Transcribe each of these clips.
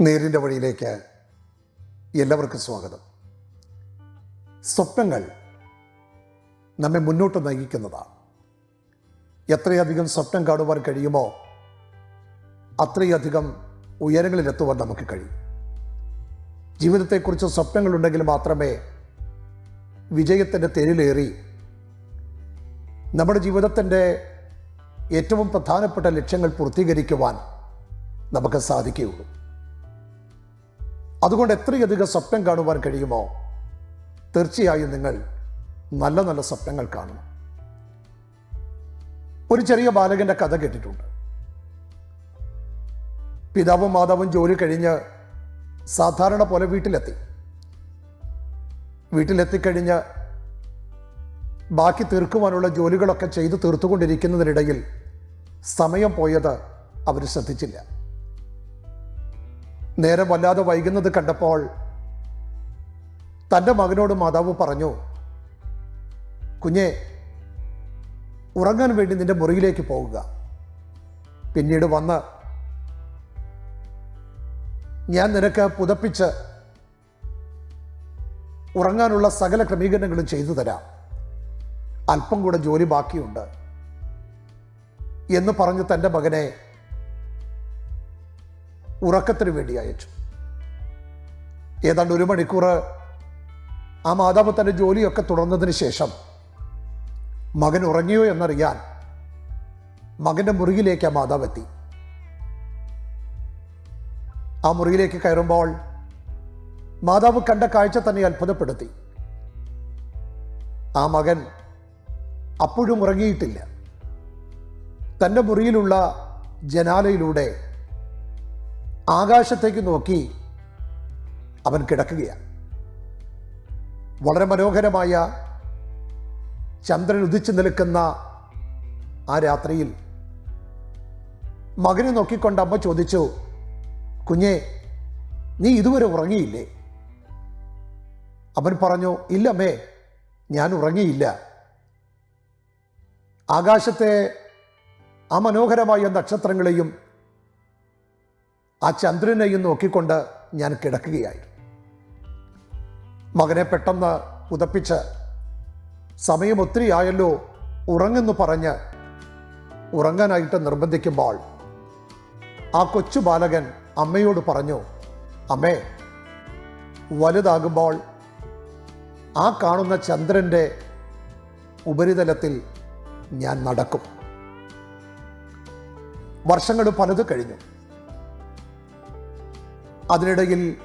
നേരിന്റെ വഴിയിലേക്ക് എല്ലാവർക്കും സ്വാഗതം. സ്വപ്നങ്ങൾ നമ്മെ മുന്നോട്ട് നയിക്കുന്നതാണ്. എത്രയധികം സ്വപ്നം കാണുവാൻ കഴിയുമോ അത്രയധികം ഉയരങ്ങളിലെത്തുവാൻ നമുക്ക് കഴിയും. ജീവിതത്തെക്കുറിച്ച് സ്വപ്നങ്ങളുണ്ടെങ്കിൽ മാത്രമേ വിജയത്തിന്റെ തെരിലേറി നമ്മുടെ ജീവിതത്തിന്റെ ഏറ്റവും പ്രധാനപ്പെട്ട ലക്ഷ്യങ്ങൾ പൂർത്തീകരിക്കുവാൻ നമുക്ക് സാധിക്കുകയുള്ളൂ. അതുകൊണ്ട് എത്രയധികം സ്വപ്നം കാണുവാൻ കഴിയുമോ? തീർച്ചയായും നിങ്ങൾ നല്ല നല്ല സ്വപ്നങ്ങൾ കാണും. ഒരു ചെറിയ ബാലകന്റെ കഥ കേട്ടിട്ടുണ്ട്. പിതാവും മാതാവും ജോലി കഴിഞ്ഞ് സാധാരണ പോലെ വീട്ടിലെത്തി. വീട്ടിലെത്തിക്കഴിഞ്ഞ് ബാക്കി തീർക്കുവാനുള്ള ജോലികളൊക്കെ ചെയ്തു തീർത്തുകൊണ്ടിരിക്കുന്നതിനിടയിൽ സമയം പോയത് അവർ ശ്രദ്ധിച്ചില്ല. നേരം വല്ലാതെ വൈകുന്നത് കണ്ടപ്പോൾ തന്റെ മകനോട് മാതാവ് പറഞ്ഞു കുഞ്ഞെ ഉറങ്ങാൻ വേണ്ടി നിന്റെ മുറിയിലേക്ക് പോവുക. പിന്നീട് വന്ന് ഞാൻ നിനക്ക് പുതപ്പിച്ച് ഉറങ്ങാനുള്ള സകല ക്രമീകരണങ്ങളും ചെയ്തു തരാം. അല്പം കൂടെ ജോലി ബാക്കിയുണ്ട് എന്ന് പറഞ്ഞ് തന്റെ മകനെ ഉറക്കത്തിന് വേണ്ടി അയച്ചു. ഏതാണ്ട് ഒരു മണിക്കൂർ ആ മാതാവ് തന്റെ ജോലിയൊക്കെ തുടർന്നതിന് ശേഷം മകൻ ഉറങ്ങിയോ എന്നറിയാൻ മകന്റെ മുറിയിലേക്ക് ആ മാതാവ് എത്തി. ആ മുറിയിലേക്ക് കയറുമ്പോൾ മാതാവ് കണ്ട കാഴ്ച തന്നെ അത്ഭുതപ്പെടുത്തി. ആ മകൻ അപ്പോഴും ഉറങ്ങിയിട്ടില്ല. തന്റെ മുറിയിലുള്ള ജനാലയിലൂടെ ആകാശത്തേക്ക് നോക്കി അവൻ കിടക്കുകയാണ്. വളരെ മനോഹരമായ ചന്ദ്രൻ ഉദിച്ചു നിൽക്കുന്ന ആ രാത്രിയിൽ മകനെ നോക്കിക്കൊണ്ട് അമ്മ ചോദിച്ചു കുഞ്ഞെ നീ ഇതുവരെ ഉറങ്ങിയില്ലേ? അവൻ പറഞ്ഞു ഇല്ല ഇല്ലമ്മേ ഞാൻ ഉറങ്ങിയില്ല. ആകാശത്തെ ആ മനോഹരമായ നക്ഷത്രങ്ങളെയും ആ ചന്ദ്രനെയും നോക്കിക്കൊണ്ട് ഞാൻ കിടക്കുകയായിരുന്നു മകനെ പെട്ടെന്ന് ഉതപ്പിച്ച് സമയം ഒത്തിരി ആയല്ലോ ഉറങ്ങെന്ന് പറഞ്ഞ് ഉറങ്ങാനായിട്ട് നിർബന്ധിക്കുമ്പോൾ ആ കൊച്ചു ബാലകൻ അമ്മയോട് പറഞ്ഞു അമ്മേ വലുതാകുമ്പോൾ ആ കാണുന്ന ചന്ദ്രന്റെ ഉപരിതലത്തിൽ ഞാൻ നടക്കും. വർഷങ്ങൾ പലത് കഴിഞ്ഞു അതിനിടയിൽ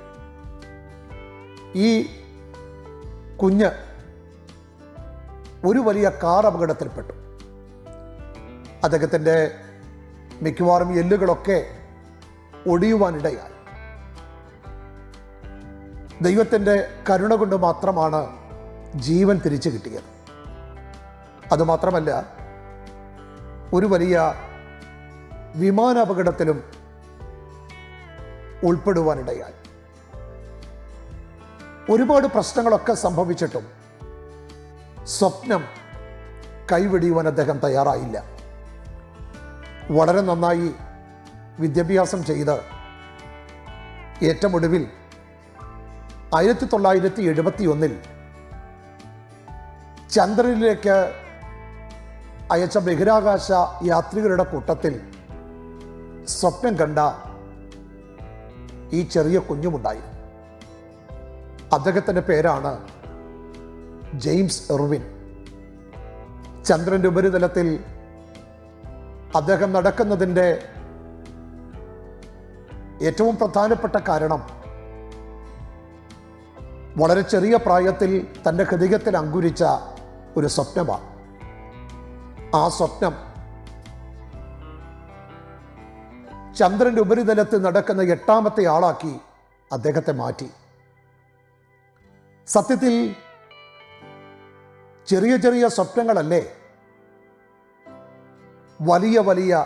ഈ കുഞ്ഞ് ഒരു വലിയ കാർ അപകടത്തിൽപ്പെട്ടു. അദ്ദേഹത്തിന്റെ മിക്കവാറും എല്ലുകളൊക്കെ ഒടിയുവാനിടയായി. ദൈവത്തിന്റെ കരുണ കൊണ്ട് മാത്രമാണ് ജീവൻ തിരിച്ചു കിട്ടിയത്. അതുമാത്രമല്ല ഒരു വലിയ വിമാനാപകടത്തിലും ഉൾപ്പെടുവാനിടയായി. ഒരുപാട് പ്രശ്നങ്ങളൊക്കെ സംഭവിച്ചിട്ടും സ്വപ്നം കൈവെടിയുവാൻ അദ്ദേഹം തയ്യാറായില്ല. വളരെ നന്നായി വിദ്യാഭ്യാസം ചെയ്ത് ഏറ്റവും ഒടുവിൽ ആയിരത്തി തൊള്ളായിരത്തി എഴുപത്തി ഒന്നിൽ ചന്ദ്രനിലേക്ക് അയച്ച ബഹിരാകാശ യാത്രികരുടെ കൂട്ടത്തിൽ സ്വപ്നം കണ്ട ഈ ചെറിയ കുഞ്ഞുമുണ്ടായിരുന്നു. അദ്ദേഹത്തിന്റെ പേരാണ് ജെയിംസ് എർവിൻ. ചന്ദ്രന്റെ ഉപരിതലത്തിൽ അദ്ദേഹം നടക്കുന്നതിന്റെ ഏറ്റവും പ്രധാനപ്പെട്ട കാരണം വളരെ ചെറിയ പ്രായത്തിൽ തന്റെ ഹൃദയത്തിൽ അങ്കുരിച്ച ഒരു സ്വപ്നമാണ്. ആ സ്വപ്നം ചന്ദ്രന്റെ ഉപരിതലത്തിൽ നടക്കുന്ന എട്ടാമത്തെ ആളാക്കി അദ്ദേഹത്തെ മാറ്റി. സത്യത്തിൽ ചെറിയ ചെറിയ സ്വപ്നങ്ങളല്ലേ? വലിയ വലിയ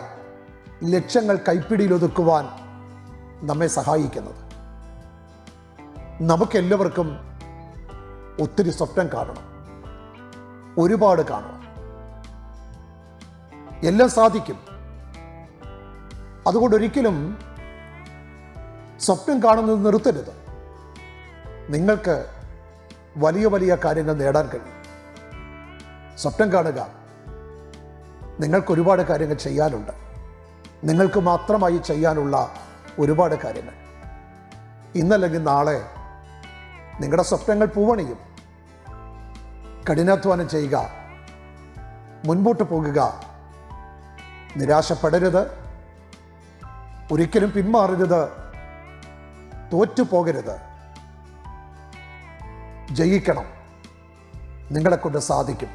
ലക്ഷ്യങ്ങൾ കൈപ്പിടിയിലൊതുക്കുവാൻ നമ്മെ സഹായിക്കുന്നത്. നമുക്കെല്ലാവർക്കും ഒത്തിരി സ്വപ്നം കാണണം. ഒരുപാട് കാണണം. എല്ലാം സാധിക്കും. അതുകൊണ്ട് ഒരിക്കലും സ്വപ്നം കാണുന്നത് നിർത്തരുത്. നിങ്ങൾക്ക് വലിയ വലിയ കാര്യങ്ങൾ നേടാൻ കഴിയും. സ്വപ്നം കാണുക. നിങ്ങൾക്ക് ഒരുപാട് കാര്യങ്ങൾ ചെയ്യാനുണ്ട്. നിങ്ങൾക്ക് മാത്രമായി ചെയ്യാനുള്ള ഒരുപാട് കാര്യങ്ങൾ. ഇന്നല്ലെങ്കിൽ നാളെ നിങ്ങളുടെ സ്വപ്നങ്ങൾ പൂവണിയും. കഠിനാധ്വാനം ചെയ്യുക. മുൻപോട്ട് പോകുക. നിരാശപ്പെടരുത്. ഒരിക്കലും പിന്മാറരുത്. തോറ്റുപോകരുത്. ജയിക്കണം. നിങ്ങളെ കൊണ്ട് സാധിക്കും.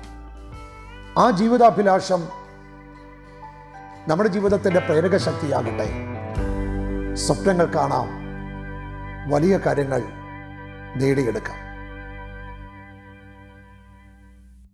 ആ ജീവിതാഭിലാഷം നമ്മുടെ ജീവിതത്തിന്റെ പ്രേരക ശക്തിയാകട്ടെ. സ്വപ്നങ്ങൾ കാണാം. വലിയ കാര്യങ്ങൾ നേടിയെടുക്കാം.